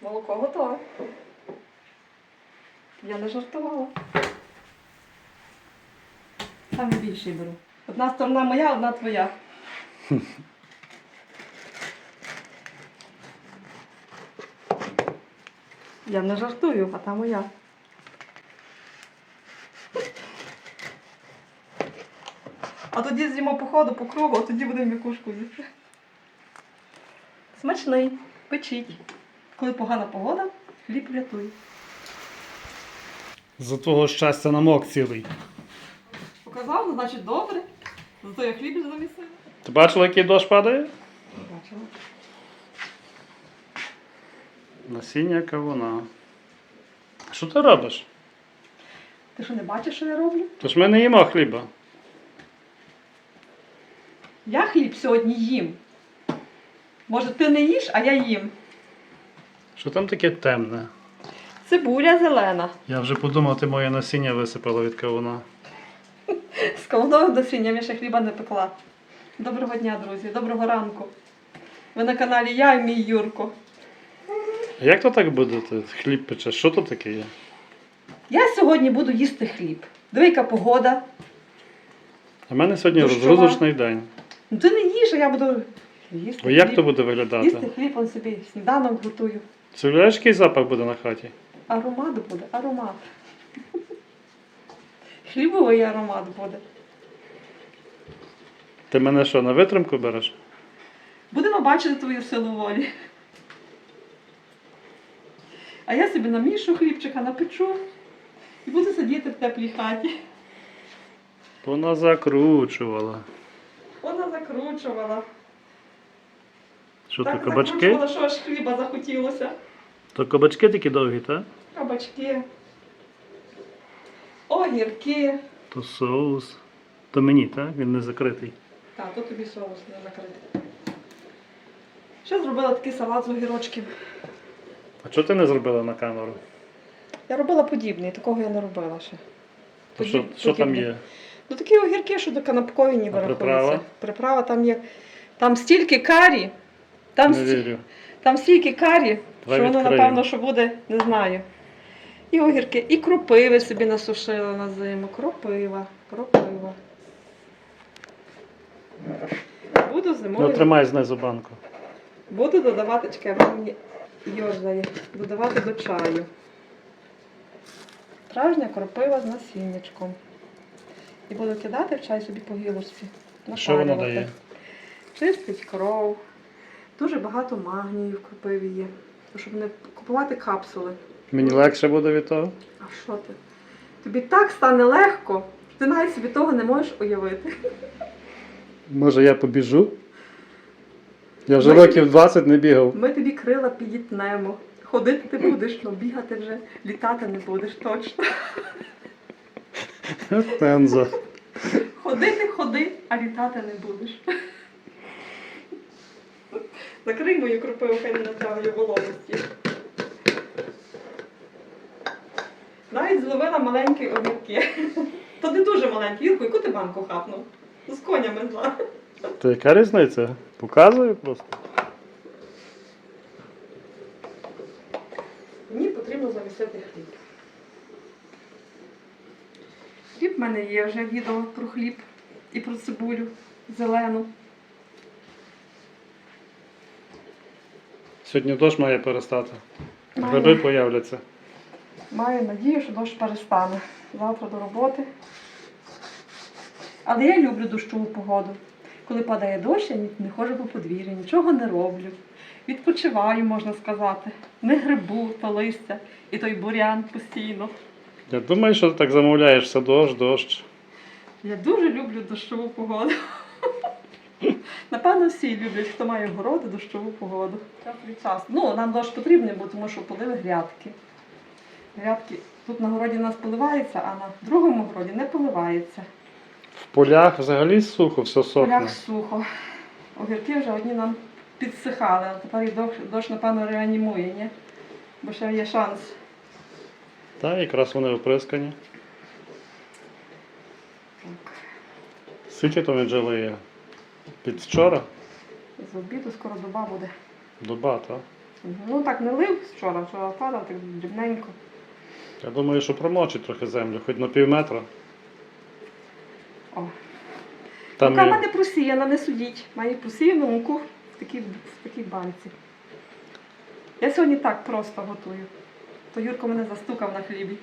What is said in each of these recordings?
Молоко готове. Я не жартувала. Саме більший беру. Одна сторона моя, одна твоя. Я не жартую, а та моя. А тоді з'їмо по ходу, по кругу, а тоді будемо м'якушку їсти. Смачний, печіть. Коли погана погода, хліб рятує. За твого щастя намок цілий. Показав, ну, значить добре. Зато я хліб замісила. Ти бачила, який дощ падає? Бачила. Насіння кавуна. Що ти робиш? Ти що не бачиш, що я роблю? То ж ми не їмо хліба. Я хліб сьогодні їм. Може, ти не їш, а я їм. Що там таке темне? Цибуля зелена. Я вже подумав, ти моє насіння висипала від кавуна. З до свиням я ще хліба не пекла. Доброго дня, друзі, доброго ранку. Ви на каналі Я і мій Юрко. А як то так буде? Ти хліб печеш? Що то таке є? Я сьогодні буду їсти хліб. Диви, яка погода. У мене сьогодні Дощова. розгрузочний день. Ну ти не їж, а я буду їсти. О, як хліб. то буде виглядати? Їсти хліб, он собі сніданок готую. Це уявляєш, який запах буде на хаті? Аромат буде, аромат. Хлібовий аромат буде. Ти мене що, на витримку береш? Будемо бачити твою силу волі. А я собі намішу хлібчика, напечу і буду сидіти в теплій хаті. Вона закручувала. Вона закручувала. Що то так кабачки? закручувала, що аж хліба захотілося. То кабачки такі довгі, так? Кабачки. Огірки. То соус. То мені, так? Він не закритий. Так, тут тобі соус не закритий. Ще зробила такий салат з огірочків. А чого ти не зробила на камеру? Я робила подібний, такого я не робила ще. То що, Подіб- що там подібний. є? Ну такі огірки, що до канапкові ніби рахуються. приправа? Приправа там є. Там стільки карі, там, Не вірю. там стільки карі, Давай що воно відкриємо. напевно що буде, не знаю. І огірки, і кропиви собі насушила на зиму. Кропива, кропива. Буду Ну, зимою. тримай знизу банку. Буду додавати, чекай, воно мені йорзає, додавати до чаю. Справжня кропива з насіннячком. І буду кидати в чай собі по гілочці. Що воно дає? Чистить кров. Дуже багато магнію в кропиві є. Щоб не купувати капсули. Мені легше буде від того? А що ти? Тобі так стане легко, що ти навіть собі того не можеш уявити. Може я побіжу? Я вже Ми- років 20 не бігав. Ми тобі крила підітнемо. Ходити ти будеш, але бігати вже літати не будеш точно. Тенза. Ходити ходи, а літати не будеш. Закрий мою кропиву, хай не натягує вологості. Навіть зловила маленькі огірки. То не дуже маленькі. Юрко, яку ти банку хапнув? З конями зла. То яка різниця? Показую просто. Мені потрібно замісити хліб. Хліб в мене є вже відео про хліб і про цибулю зелену. Сьогодні дощ має перестати. Має. Гриби появляться. Маю надію, що дощ перестане. Завтра до роботи. Але я люблю дощову погоду. Коли падає дощ, я не ходжу по подвір'ю, нічого не роблю. Відпочиваю, можна сказати. Не грибу, то листя і той бурян постійно. Я думаю, що ти так замовляєш все дощ, дощ. Я дуже люблю дощову погоду. Напевно, всі люблять, хто має городи, дощову погоду. Час. Ну, нам дощ потрібний, бо тому що полили грядки. Грядки тут на городі у нас поливається, а на другому городі не поливається. В полях взагалі сухо, все В полях сухо. Огірки вже одні нам підсихали, а тепер дощ, дощ, напевно, реанімує, ні? Бо ще є шанс. Так, якраз вони оприскані. Так. Скільки то жили є? Під вчора? З обіду скоро доба буде. Доба, так? Ну так не лив вчора, вчора падав так дрібненько. Я думаю, що промочить трохи землю, хоч на пів метра. О. Там в є... мене просіяна, не судіть. Має просіяну муку в такій, в такій банці. Я сьогодні так просто готую. То Юрко мене застукав на хлібі.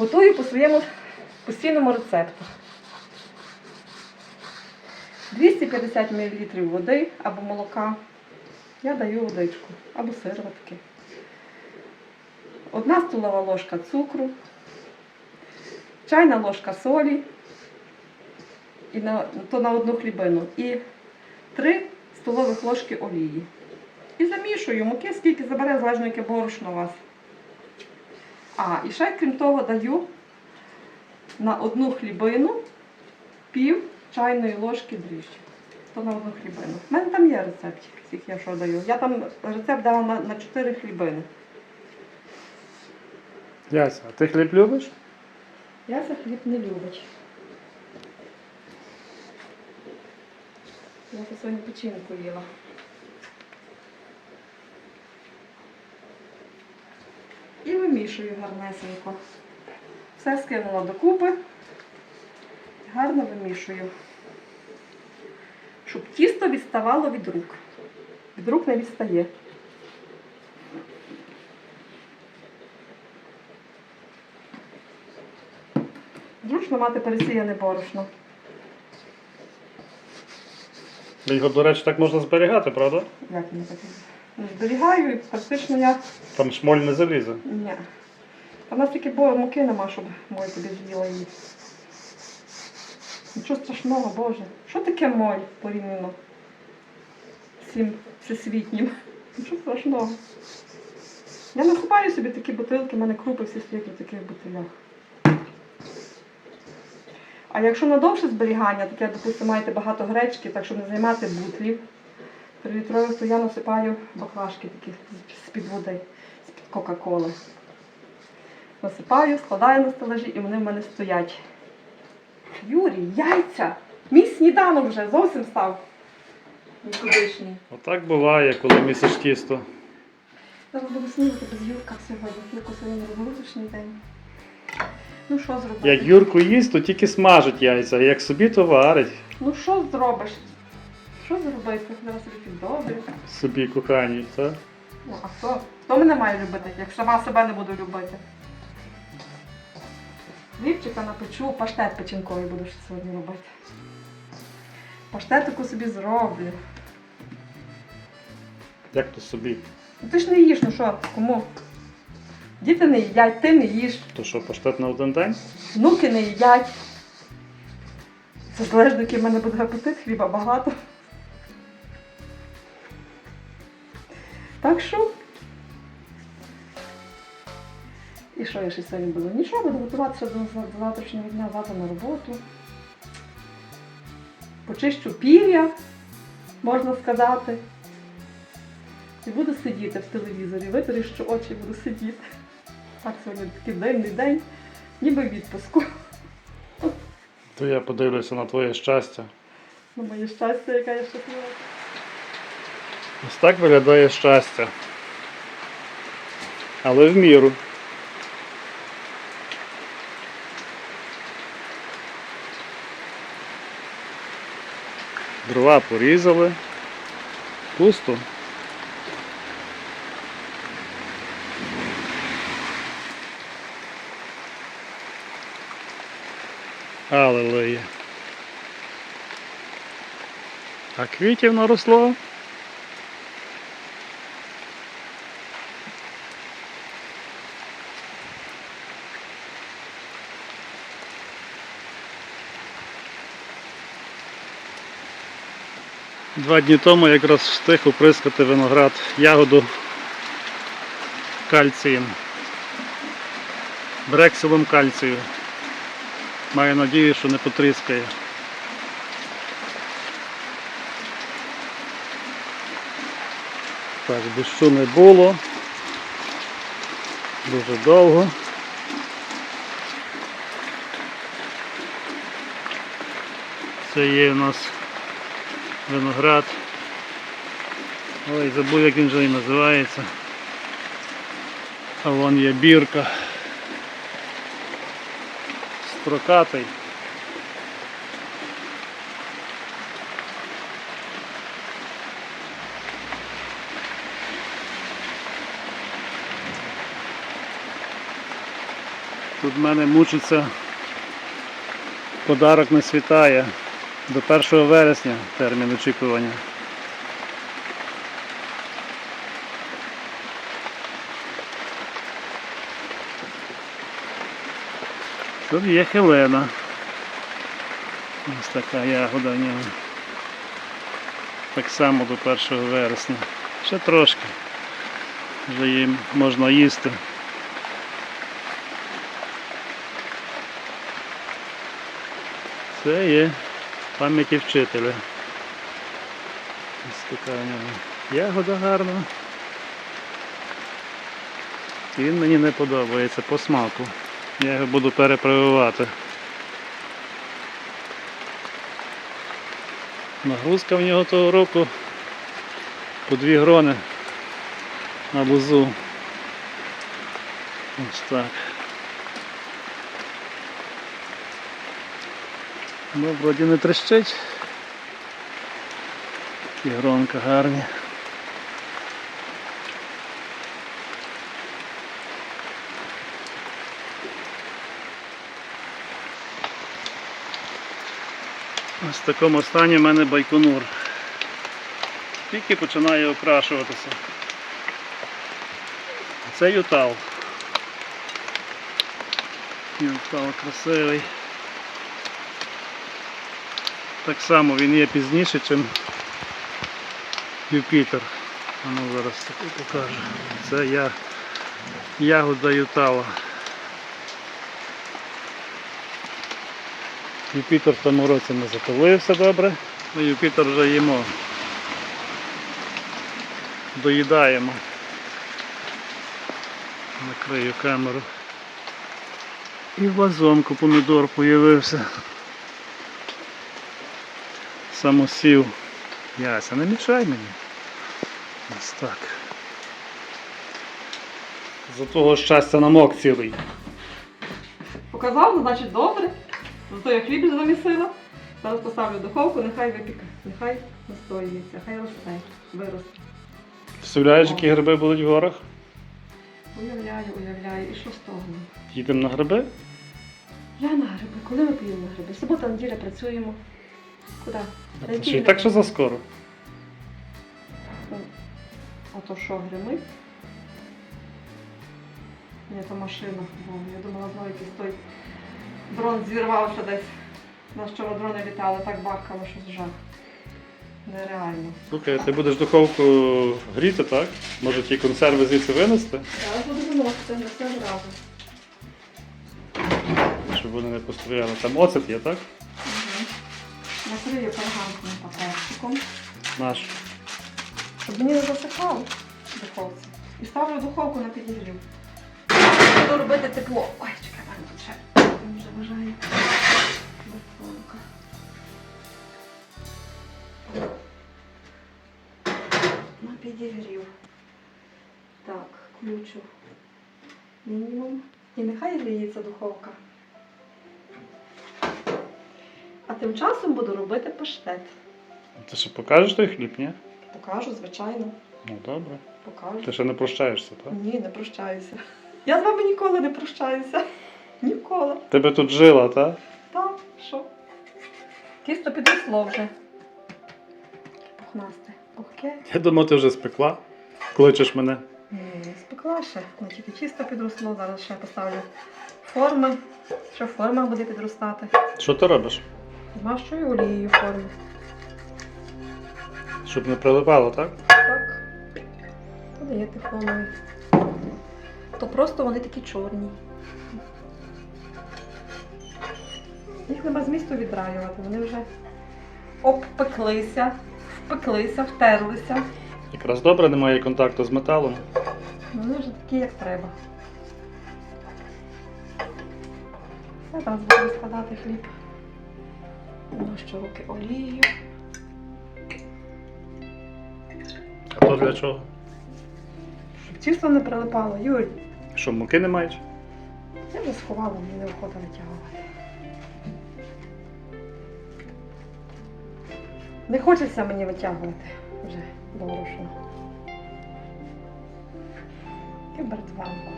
Готую по своєму постійному рецепту. 250 мл води або молока. Я даю водичку або сироватки. Одна столова ложка цукру, чайна ложка солі і на, то на одну хлібину. І 3 столових ложки олії. І замішую муки, скільки забере, залежно яке борошно у вас. А, і ще, крім того, даю на одну хлібину пів чайної ложки дріжджі. То на одну хлібину. У мене там є рецепт, скільки я що даю. Я там рецепт дала на, на 4 хлібини. Яся, а ти хліб любиш? Я за хліб не любить. Я по сьогодні печінку їла. І вимішую гарнесенько. Все скинула докупи. Гарно вимішую. Щоб тісто відставало від рук. Від рук не відстає. Зручно мати пересіяне борошно. Його, до речі, так можна зберігати, правда? Як мені так? Зберігаю і практично я. Там шмоль не залізе. Ні. Та в нас тільки бо муки нема, щоб моль тобі з'їла її. Нічого страшного, Боже. Що таке моль порівняно цим всесвітнім? Нічого страшного. Я не купаю собі такі бутилки, в мене крупи всі стоять у таких бутилях. А якщо на довше зберігання, таке, допустимо, маєте багато гречки, так щоб не займати бутлів, трилітрових, то я насипаю баклажки такі з-під води, з-під Кока-Коли. Насипаю, складаю на стелажі і вони в мене стоять. Юрій, яйця! Мій сніданок вже зовсім став. Нікудишній. Отак буває, коли місиш тісто. Зараз буду снідати без Юрка сьогодні. Юрко сьогодні розгрузочний день. Ну що зробити? Як Юрку їсть, то тільки смажить яйця, а як собі, то варить. Ну що зробиш? Що зробити? Зараз собі піддобрю. Собі кохані, так? Ну, а хто? Хто мене має любити, як сама себе не буду любити? Хлібчика напечу, паштет печінковий буду ще сьогодні робити. Паштетику собі зроблю. Як то собі? Ну ти ж не їш, ну що, кому? Діти не їдять, ти не їш, То що, паштет на один день? внуки не їдять. Це залежно, який в мене буде апетит, хліба багато. Так. І що я ще сьогодні буду? Нічого, буду готуватися до завтрашнього дня, завтра на роботу. Почищу пір'я, можна сказати. І буду сидіти в телевізорі, витріщу очі буду сидіти. Так сьогодні такий дивний день, ніби в відпуску. То я подивлюся на твоє щастя. На моє щастя, яка я щаслива. Ось так виглядає щастя. Але в міру. Дрова порізали. Пусто. Алелуя. А квітів наросло. Два дні тому якраз встиг оприскати виноград ягоду кальцієм. Брексилом кальцію. Маю надію, що не потріскає. Так, дощу не було. Дуже довго. Це є у нас виноград. Ой, забув як він вже і називається. А вон є бірка. Строкатий. Тут в мене мучиться подарок не світає. До 1 вересня термін очікування. Тут є Хелена. Ось така ягода в нього. Так само до 1 вересня. Ще трошки. Вже їм можна їсти. Це є пам'яті вчителя. Ось така у нього ягода гарна. Він мені не подобається по смаку. Я його буду перепрививати. Нагрузка в нього того року по дві грони на бузу. Ось так. Ну, вроді не трещить. І гронка гарні. Ось в такому стані в мене байконур. Тільки починає окрашуватися. Це ютал. Ютал красивий. Так само він є пізніше, ніж Юпітер. А ну зараз таку покажу. Це я ягода Ютала. Юпітер в тому році не запилився добре, а Юпітер вже їмо. Доїдаємо. Накрию камеру. І вазонку помідор появився. Самосів. Яся, не мішай мені. Ось так. За того щастя намок цілий. Показав, ну, значить добре. Зато я хліб замісила. Зараз поставлю в духовку, нехай випіка. Нехай настоюється, хай росте, виросте. Представляєш, які гриби будуть в горах? Уявляю, уявляю. І що з того? Їдемо на гриби? Я на гриби. Коли ми поїдемо на гриби? Субота, неділя працюємо. Куди? Гриби? так, що заскоро. А то що, гримить? Ні, то машина. Бо я думала, знову якийсь той дрон зірвався десь. Нас вчора дрони літали, так бахкало, що жах. Нереально. Слухай, ти будеш духовку гріти, так? Може ті консерви звідси винести, Зараз буду виносити на все одразу. щоб вони не постояли. Там оцет є, так? Накрию пергамкним паперчиком, Наш. щоб мені не засихало в духовці. І ставлю в духовку на підігрів. Буду робити тепло. Ой, чекай, мене тут ще він вже бажає. Духовка. На підігрів. Так, включу мінімум. І нехай гріється духовка. А тим часом буду робити паштет. Ти ще покажеш той хліб, ні? Покажу, звичайно, Ну добре. покажу. Ти ще не прощаєшся, так? Ні, не прощаюся. Я з вами ніколи не прощаюся. Ніколи. Тебе тут жила, так? Так, що? Тісто підросло вже. Пухнасте. Пухке. Я думав, ти вже спекла. Кличеш мене. Ні, не спекла ще. Не тільки тісто підросло, зараз ще поставлю форми. Що форма буде підростати. Що ти робиш? Змащую олією форму. Щоб не прилипало, так? Так. Подає тефлоновий. То просто вони такі чорні. Їх нема змісту відраювати, вони вже обпеклися, впеклися, втерлися. Якраз добре немає контакту з металом. Вони вже такі, як треба. Зараз буду складати хліб. Нащу руки олією. А то для чого? Щоб тісто не прилипало. Юрій, Що, муки не маєш? я вже сховала, мені не охота витягувати. Не хочеться мені витягувати вже борошно. І бертванку.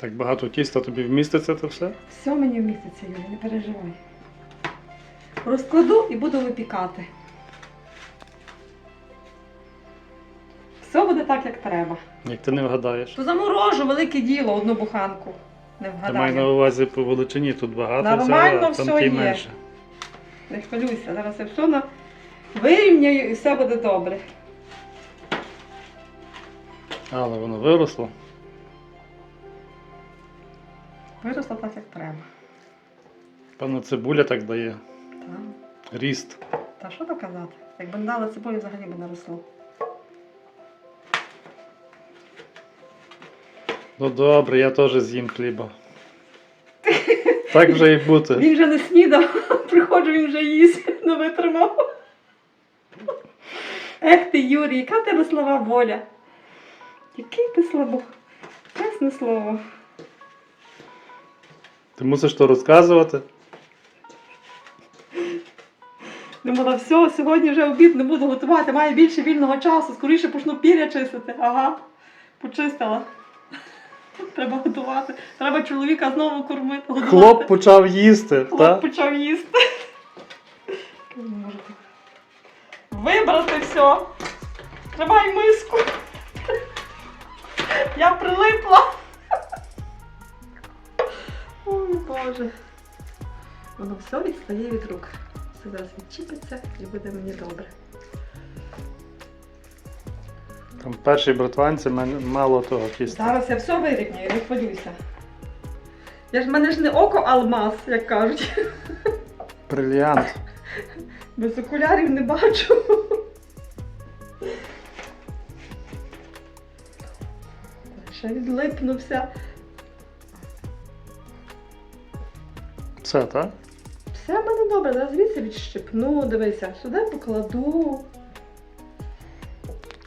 Так багато тіста тобі вміститься це все? Все мені вміститься, Юля, не переживай. Розкладу і буду випікати. Все буде так, як треба. Як ти не вгадаєш. То заморожу велике діло, одну буханку. Не Ти маю на увазі по величині тут багато Нормально взяла, а все там ті є. менше. Не хвилюйся, зараз я все на... вирівняю і все буде добре. Але воно виросло. Виросло так, як треба. Певно, цибуля так дає. Та, Ріст. та що то казати? Якби не дали цибулі, взагалі би не росло. Ну добре, я теж з'їм хліба. Так вже і бути. Він вже не снідав, приходжу, він вже їсть, не витримав. Ех ти, Юрій, яка тебе слова воля? Який ти слабо? Чесне слово. Ти мусиш то розказувати. Думала, все, сьогодні вже обід не буду готувати, маю більше вільного часу, скоріше почну піря чистити. Ага, почистила. Треба готувати. Треба чоловіка знову кормити. Годувати. Хлоп почав їсти, Хлоп так? почав їсти. Вибрати все. Тримай миску. Я прилипла. Боже. Воно все відстає від рук. Все зараз відчіпиться і буде мені добре. Там перший братванці мало того тіста. Зараз я все вирівняю, не хвилюйся. Я ж в мене ж не око алмаз, як кажуть. Брильянт. Без окулярів не бачу. Ще відлипнувся. Все, так? Все в мене добре, зараз звідси відщипну, дивися, сюди покладу.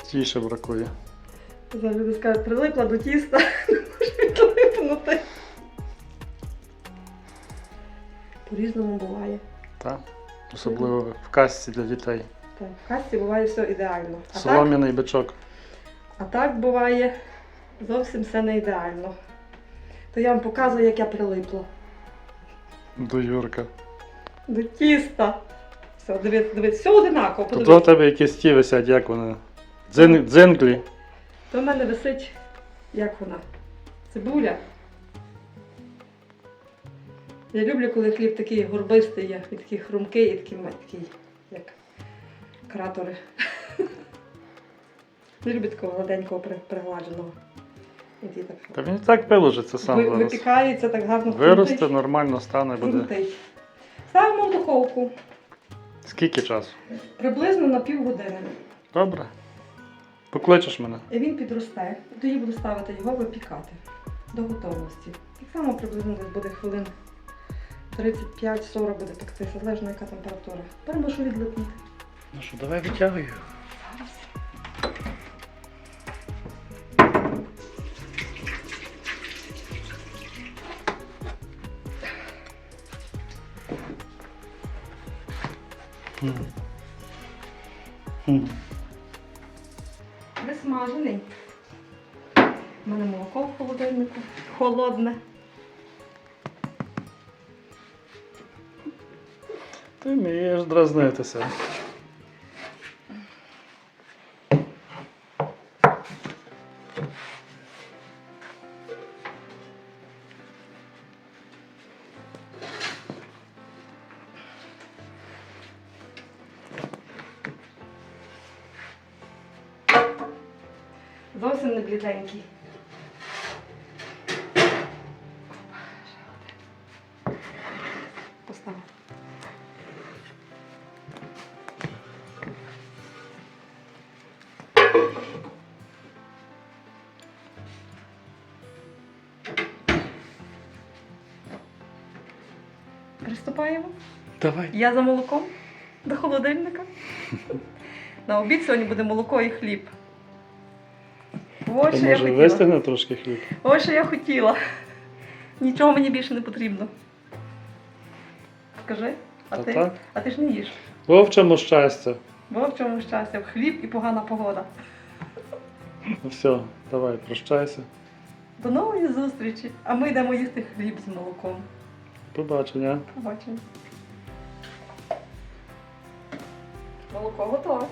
Тіше бракує. Зараз люди скажуть, прилипла до тіста, не можу відлипнути. По-різному буває. Так? Особливо в касці для дітей. Так, в касті буває все ідеально. А так, Солом'яний бичок. а так буває зовсім все не ідеально. То я вам показую, як я прилипла. До Юрка. До тіста. Все, дивись, дивись, все одинаково. Тут у Подивись. тебе якісь ті висять, як вони. Дзин... Дзинглі. То в мене висить, як вона? Цибуля. Я люблю, коли хліб такий горбистий є, і такий хрумкий, і такий, такий як кратори. Не люблю такого гладенького при- пригладженого. Так Та він і так виложиться сам ви- зараз. випікається так гарно Виросте, хрумтить. нормально стане буде. хрумтить. Ставимо в духовку Скільки часу? приблизно на півгодини. Добре. Покличеш мене. І він підросте. І тоді буду ставити його випікати до готовності. Так само приблизно десь буде хвилин 35-40 буде пектися, залежно яка температура. Тепер можу відлипнути. Ну що, давай витягуй. його. Висмажений. У мене молоко в холодильнику. Холодне. Ти вмієш дразнитися. Зовсім не бліденький. Поставив. Приступаємо. Давай. Я за молоком до холодильника. На обід сьогодні буде молоко і хліб. Ось що я може хотіла. вистигне трошки хліб? Ось що я хотіла. Нічого мені більше не потрібно. Скажи, а Та ти? так. А ти ж не їш. Вовчому щастя. Бо в чому щастя? Хліб і погана погода. Ну все, давай, прощайся. До нової зустрічі. А ми йдемо їсти хліб з молоком. Побачення. Побачимо. Молоко готове.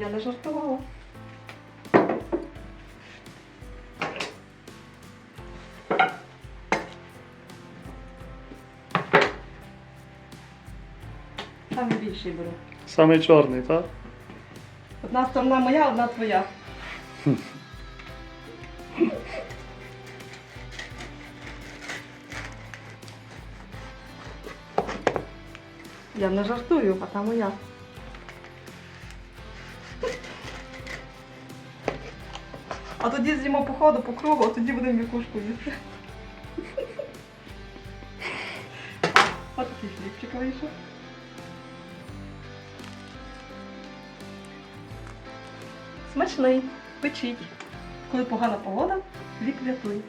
Я не жартувала. Більший беру. Самий чорний, так? Одна сторона моя, одна твоя. Я не жартую, а та моя. А тоді з'їмо по ходу, по кругу, а тоді будемо вікушку їсти. Ось такий хлібчик вийшов. Смачний, печіть. Коли погана погода, вік рятує.